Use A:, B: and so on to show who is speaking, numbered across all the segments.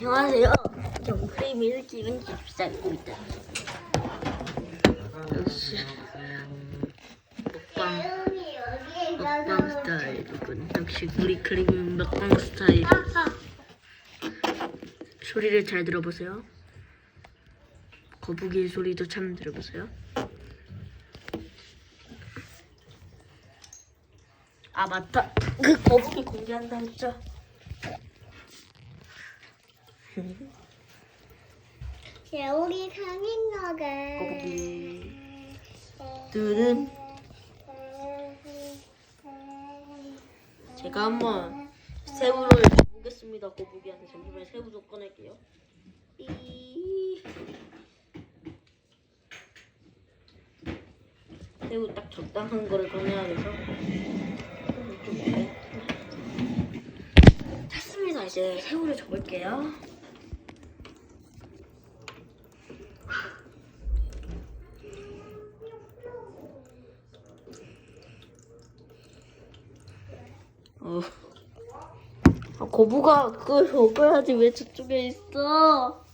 A: 안녕하세요. 전 크리미를 찍은 집사입니다. 역시 먹방 먹방 스타일이군. 역시 우리 크리미 먹방 스타일. 소리를 잘 들어보세요. 거북이의 소리도 참 들어보세요. 아 맞다. 그 거북이 공개한다 했죠.
B: 우리 상인역에
A: 거북이 둘은 제가 한번 새우를 보겠습니다. 거북이한테 잠시만요. 새우 좀 꺼낼게요. 삐. 새우 딱 적당한 거를 꺼내야 돼서 좀 많이 찼습니다. 이제 새우를 접을게요. 어. 아, 거부가 그걸 먹어야지 왜 저쪽에 있어?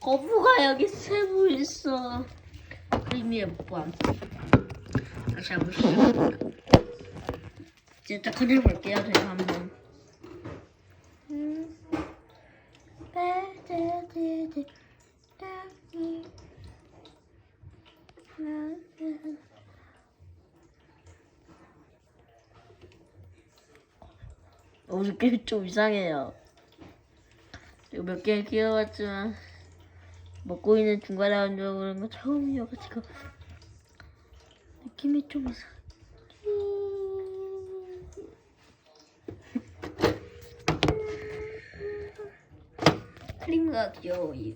A: 거부가 여기 세부 있어. 크리미의 먹방. 다시 시작합니다. 이제 딱 꺼내볼게요. 제가 한번. 음. 빼떼떼떼 어, 느낌이 좀 이상해요. 이거 몇개 끼워봤지만 먹고 있는 중간에 앉아 그런 거 처음이어가지고 느낌이 좀 이상. 크림가 귀여워요.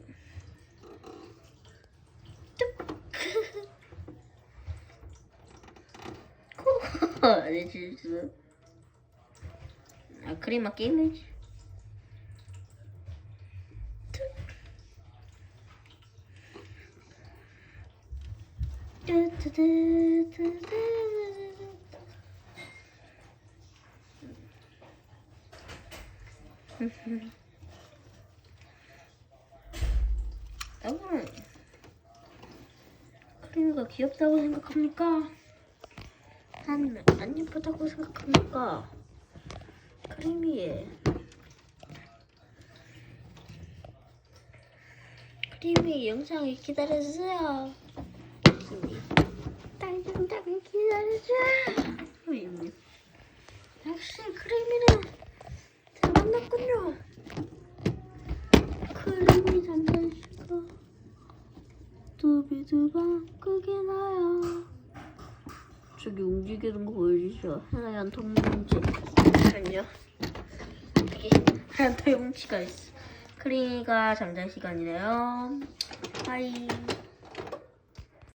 A: 뚝. 아니 진짜. 아 크림아 게임이지. 여러분 크림이가 귀엽다고 생각합니까? 아니면 안 예쁘다고 생각합니까? 크리미해. 크리미 영상을 기다려주세요. 크리미. 당장당 기다려주세요. 역시 크리미는 잘 만났군요. 크리미 잠자시고 두비두방 끄게 나요. 저기 움직이는 거 보여주죠? 하얀 통뭉치. 잠시만요. 여기 하얀 통뭉치가 있어. 크리가 잠잘 시간이래요. 하이.